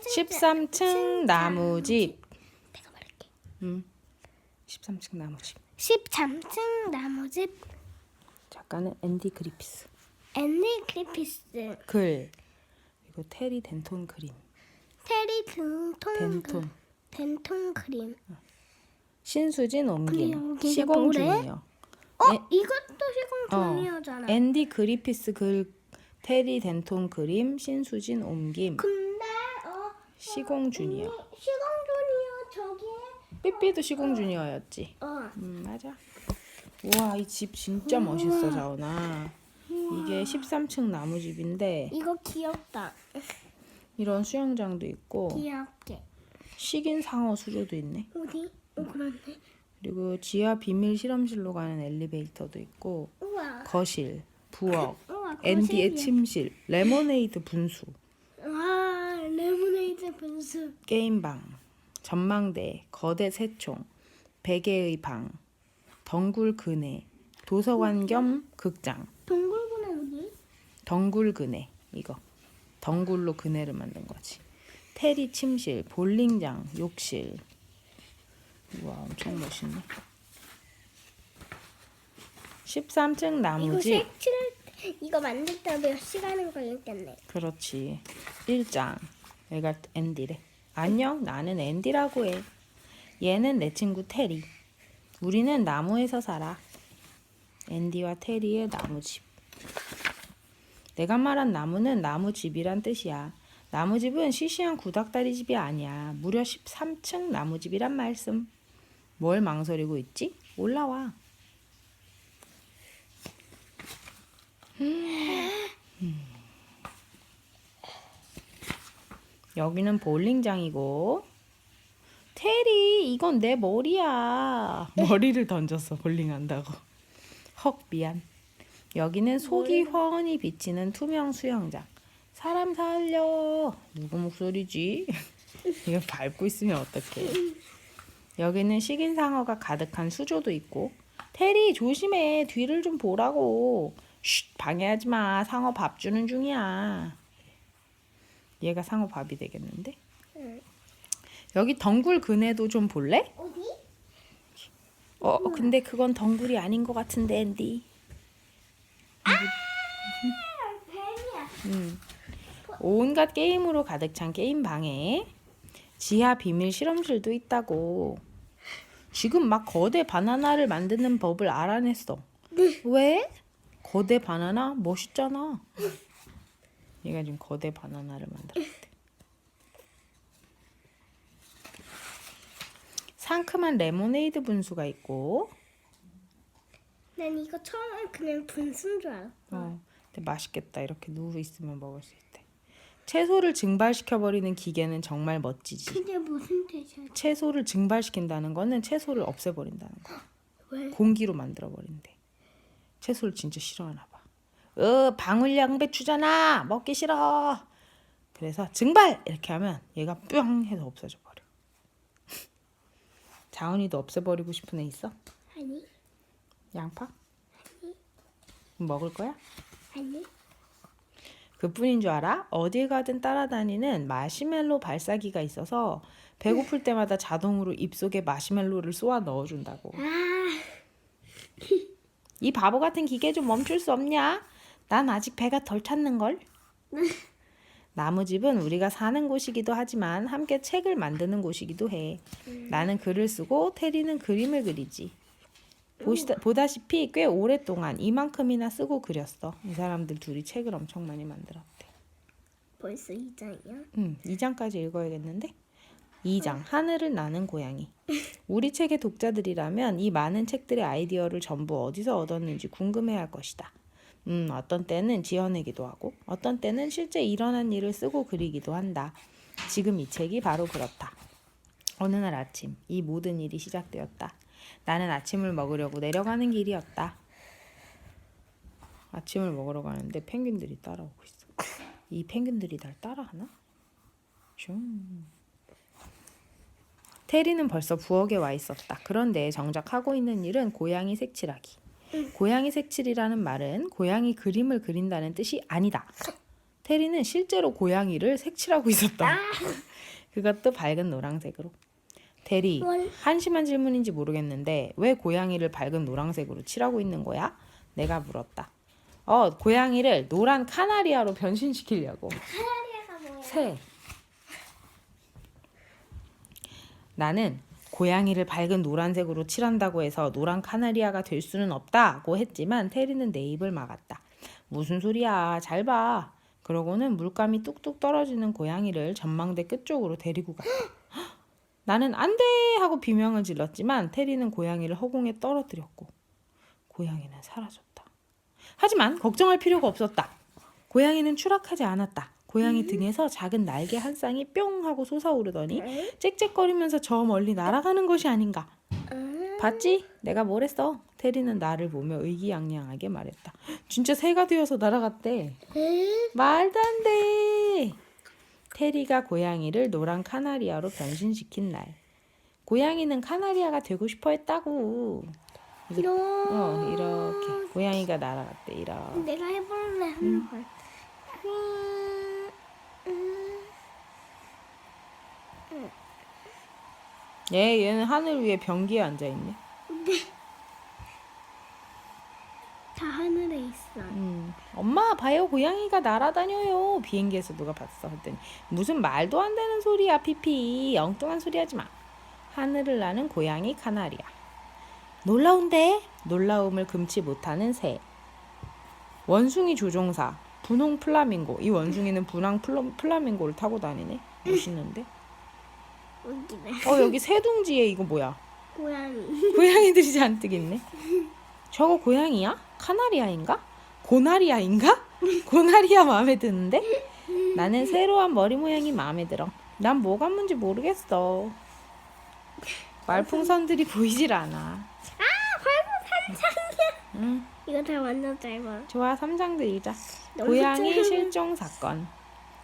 13층 13층 나무집. 내가 말할게. 음. 13층 나무집. 13층 나무집 작가는 앤디 그리피스. 앤디 크리피스 글. 그리고 테리 덴톤 그림. 테리 등통 덴톤. 된통 그림 신수진 여기가 시공 뭐래? 중이요. 어 에- 이것도 시공 어. 중이었잖아 앤디 그리피스 글 테리 덴톤 그림 신수진 옮김 근데 어 시공 주니어. 시공 중이요 저기 삐삐도 시공 주니어였지. 어. 음 맞아. 우와 이 집 진짜 멋있어 자원아. 이게 13층 나무집인데 이거 귀엽다. 이런 수영장도 있고 귀엽게. 식인 상어 수조도 있네. 어디? 어 그렇네 그리고 지하 비밀 실험실로 가는 엘리베이터도 있고 우와. 거실 부엌 우와 앤디의. 침실 레모네이드 분수. 와 레모네이드 분수 게임방, 전망대, 거대 새총, 베개의 방, 덩굴 그네, 도서관 겸 극장, 동굴구나 어디 덩굴 그네 이거 덩굴로 그네를 만든 거지. 테리 침실, 볼링장, 욕실. 우와 엄청 멋있네. 13층 이거 나무집. 색칠 이거 만들 때 몇 시간은 걸렸겠네 그렇지. 1장. 얘가 앤디래. 안녕, 나는 앤디라고 해. 얘는 내 친구 테리. 우리는 나무에서 살아. 앤디와 테리의 나무집. 내가 말한 나무는 나무집이란 뜻이야. 나무집은 시시한 구닥다리 집이 아니야. 무려 13층 나무집이란 말씀. 뭘 망설이고 있지? 올라와. 여기는 볼링장이고. 테리 이건 내 머리야. 머리를 던졌어 볼링한다고. 헉 미안. 여기는 속이 훤히 비치는 투명 수영장. 사람 살려. 누구 목소리지? 이거 밟고 있으면 어떡해. 여기는 식인 상어가 가득한 수조도 있고. 테리 조심해. 뒤를 좀 보라고. 쉿 방해하지 마. 상어 밥 주는 중이야 얘가 상어 밥이 되겠는데? 응. 여기 덩굴 그네도 좀 볼래? 어디? 어, 근데 그건 덩굴이 아닌 것 같은데, 앤디. 뱀이야 음. 온갖 게임으로 가득 찬 게임 방에 지하 비밀 실험실도 있다고. 지금 막 거대 바나나를 만드는 법을 알아냈어. 왜? 거대 바나나 멋있잖아. 얘가 지금 거대 바나나를 만들었대. 상큼한 레모네이드 분수가 있고 난 이거 처음에 그냥 분수인 줄 알았어 어, 근데 맛있겠다. 이렇게 누워 있으면 먹을 수 있대. 채소를 증발시켜 버리는 기계는 정말 멋지지. 그게 무슨 뜻이야? 채소를 증발시킨다는 거는 채소를 없애버린다는 거. 왜? 공기로 만들어 버린대. 채소를 진짜 싫어하나 봐. 어, 방울 양배추잖아. 먹기 싫어. 그래서 증발 이렇게 하면 얘가 뿅 해서 없어져 버려. 자원이도 없애버리고 싶은 애 있어? 아니 양파? 먹을 거야? 아니 그뿐인 줄 알아? 어딜 가든 따라다니는 마시멜로 발사기가 있어서 배고플 때마다 자동으로 입속에 마시멜로를 쏘아 넣어준다고. 아 이 바보 같은 기계 좀 멈출 수 없냐? 난 아직 배가 덜 찼는걸. 나무집은 우리가 사는 곳이기도 하지만 함께 책을 만드는 곳이기도 해. 나는 글을 쓰고 테리는 그림을 그리지. 보시다, 보다시피 꽤 오랫동안 이만큼이나 쓰고 그렸어. 이 사람들 둘이 책을 엄청 많이 만들었대. 벌써 이장이야? 음, 2장까지 읽어야겠는데? 2장 하늘을 나는 고양이. 우리 책의 독자들이라면 이 많은 책들의 아이디어를 전부 어디서 얻었는지 궁금해할 것이다. 음, 어떤 때는 지어내기도 하고, 어떤 때는 실제 일어난 일을 쓰고 그리기도 한다. 지금 이 책이 바로 그렇다. 어느 날 아침, 이 모든 일이 시작되었다. 나는 아침을 먹으려고 내려가는 길이었다. 아침을 먹으러 가는데 펭귄들이 따라오고 있어. 이 펭귄들이 날 따라하나? 슝. 테리는 벌써 부엌에 와 있었다. 그런데 정작 하고 있는 일은 고양이 색칠하기. 고양이 색칠이라는 말은 고양이 그림을 그린다는 뜻이 아니다. 테리는 실제로 고양이를 색칠하고 있었다. 그것도 밝은 노란색으로. 원. 한심한 질문인지 모르겠는데 왜 고양이를 밝은 노란색으로 칠하고 있는 거야? 내가 물었다. 어, 고양이를 노란 카나리아로 변신시키려고. 카나리아가 뭐야? 새. 나는 고양이를 밝은 노란색으로 칠한다고 해서 노란 카나리아가 될 수는 없다고 했지만 테리는 내 입을 막았다. 무슨 소리야? 잘 봐. 그러고는 물감이 뚝뚝 떨어지는 고양이를 전망대 끝쪽으로 데리고 갔다. 나는 안 돼! 하고 비명을 질렀지만 테리는 고양이를 허공에 떨어뜨렸고 고양이는 사라졌다. 하지만 걱정할 필요가 없었다. 고양이는 추락하지 않았다. 고양이 등에서 작은 날개 한 쌍이 뿅 하고 솟아오르더니 응? 짹짹거리면서 저 멀리 날아가는 것이 아닌가. 응? 봤지? 내가 뭘 했어? 테리는 나를 보며 의기양양하게 말했다. 진짜 새가 되어서 날아갔대. 응? 말도 안 돼. 테리가 고양이를 노란 카나리아로 변신시킨 날. 고양이는 카나리아가 되고 싶어 했다고. 이런. 어, 이렇게. 고양이가 날아갔대, 이렇게. 내가 해볼래 한 번. 음, 음. 얘, 얘는 하늘 위에 변기에 앉아 있네. 다 하늘에 있어. 음, 엄마 봐요. 고양이가 날아다녀요. 비행기에서 누가 봤어? 했더니 무슨 말도 안 되는 소리야 피피. 엉뚱한 소리 하지 마. 하늘을 나는 고양이 카나리아 놀라운데? 놀라움을 금치 못하는 새. 원숭이 조종사. 분홍 플라밍고. 이 원숭이는 분홍 플라, 플라밍고를 타고 다니네. 멋있는데 웃기네. 어 여기 새둥지에 이거 뭐야 고양이. 고양이들이 잔뜩 있네. 저거 고양이야? 카나리아인가? 고나리아인가? 고나리아 마음에 드는데? 나는 세로한 머리 모양이 마음에 들어. 난 뭐가 뭔지 모르겠어. 말풍선들이 보이질 않아. 아, 벌써 삼창이야. 응, 이거 다 완전 짧아. 좋아 삼장 들이자. 너무 고양이. 실종 사건.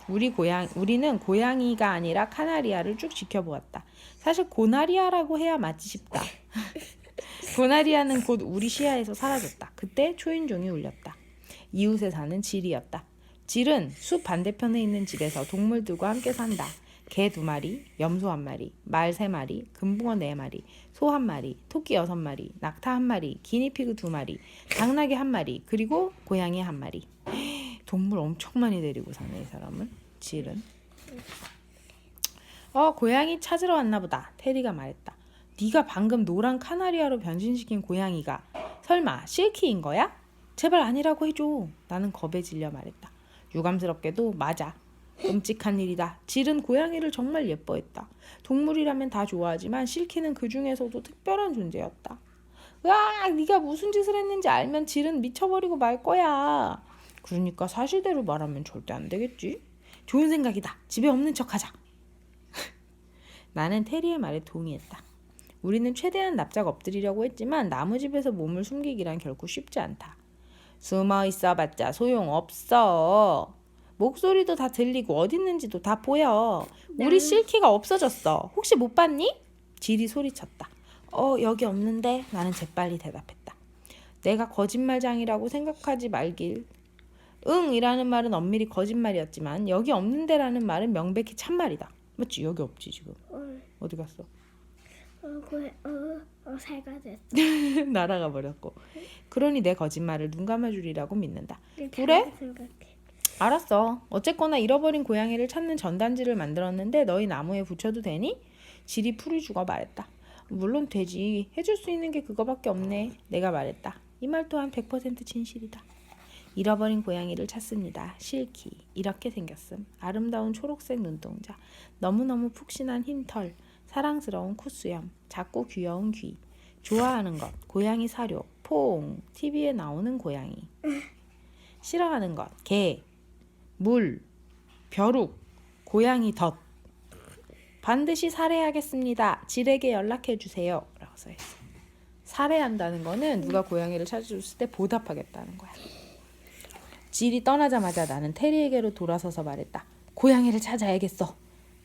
우리 고양 우리는 고양이가 아니라 카나리아를 쭉 지켜보았다. 사실 고나리아라고 해야 맞지 싶다. 고나리아는 곧 우리 시야에서 사라졌다. 그때 초인종이 울렸다. 이웃에 사는 질이었다. 질은 숲 반대편에 있는 집에서 동물들과 함께 산다. 개 두 마리, 염소 한 마리, 말 세 마리, 금붕어 네 마리, 소 한 마리, 토끼 여섯 마리, 낙타 한 마리, 기니피그 두 마리, 당나귀 한 마리, 그리고 고양이 한 마리. 동물 엄청 많이 데리고 사네 이 사람은. 질은. 어 고양이 찾으러 왔나 보다. 테리가 말했다. 네가 방금 노란 카나리아로 변신시킨 고양이가 설마 실키인 거야? 제발 아니라고 해줘. 나는 겁에 질려 말했다. 유감스럽게도 맞아. 끔찍한 일이다. 질은 고양이를 정말 예뻐했다. 동물이라면 다 좋아하지만 실키는 그 중에서도 특별한 존재였다. 으아, 네가 무슨 짓을 했는지 알면 질은 미쳐버리고 말 거야. 그러니까 사실대로 말하면 절대 안 되겠지. 좋은 생각이다. 집에 없는 척 하자. 나는 테리의 말에 동의했다. 우리는 최대한 납작 엎드리려고 했지만 나무집에서 몸을 숨기기란 결코 쉽지 않다. 숨어 있어봤자 소용없어. 목소리도 다 들리고 어디 있는지도 다 보여. 우리 실키가 없어졌어. 혹시 못 봤니? 질이 소리쳤다. 어 여기 없는데 나는 재빨리 대답했다. 내가 거짓말장이라고 생각하지 말길. 응이라는 말은 엄밀히 거짓말이었지만 여기 없는데라는 말은 명백히 참말이다. 맞지? 여기 없지 지금. 어, 어디 갔어? 어, 고, 어, 어, 새가 됐어. 날아가 버렸고. 그러니 내 거짓말을 눈 감아주리라고 믿는다. 그래? 잘 생각해. 알았어. 어쨌거나 잃어버린 고양이를 찾는 전단지를 만들었는데 너희 나무에 붙여도 되니? 질이 풀이 죽어 말했다. 물론 되지. 해줄 수 있는 게 그거밖에 없네. 내가 말했다. 이 말 또한 100% 진실이다. 잃어버린 고양이를 찾습니다. 실키. 이렇게 생겼음. 아름다운 초록색 눈동자. 너무너무 푹신한 흰 털. 사랑스러운 콧수염. 작고 귀여운 귀. 좋아하는 것. 고양이 사료. 퐁. TV에 나오는 고양이. 싫어하는 것. 개. 물, 벼룩, 고양이 덫. 반드시 살해하겠습니다. 질에게 연락해 주세요. 라고 써 있어. 살해한다는 거는 누가 고양이를 찾아줬을 때 보답하겠다는 거야. 질이 떠나자마자 나는 테리에게로 돌아서서 말했다. 고양이를 찾아야겠어.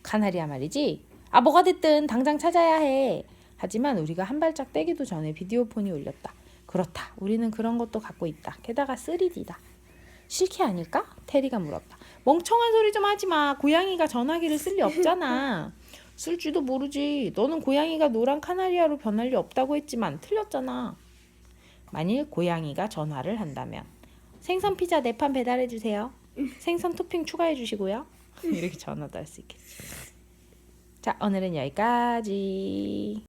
카나리아 말이지? 아 뭐가 됐든 당장 찾아야 해. 하지만 우리가 한 발짝 떼기도 전에 비디오폰이 울렸다. 그렇다. 우리는 그런 것도 갖고 있다. 게다가 3D다. 실키 아닐까? 테리가 물었다. 멍청한 소리 좀 하지 마. 고양이가 전화기를 쓸 리 없잖아. 쓸 줄도 모르지. 너는 고양이가 노란 카나리아로 변할 리 없다고 했지만 틀렸잖아. 만일 고양이가 전화를 한다면 생선 피자 네 판 배달해 주세요. 생선 토핑 추가해 주시고요. 이렇게 전화도 할 수 있겠지. 자, 오늘은 여기까지.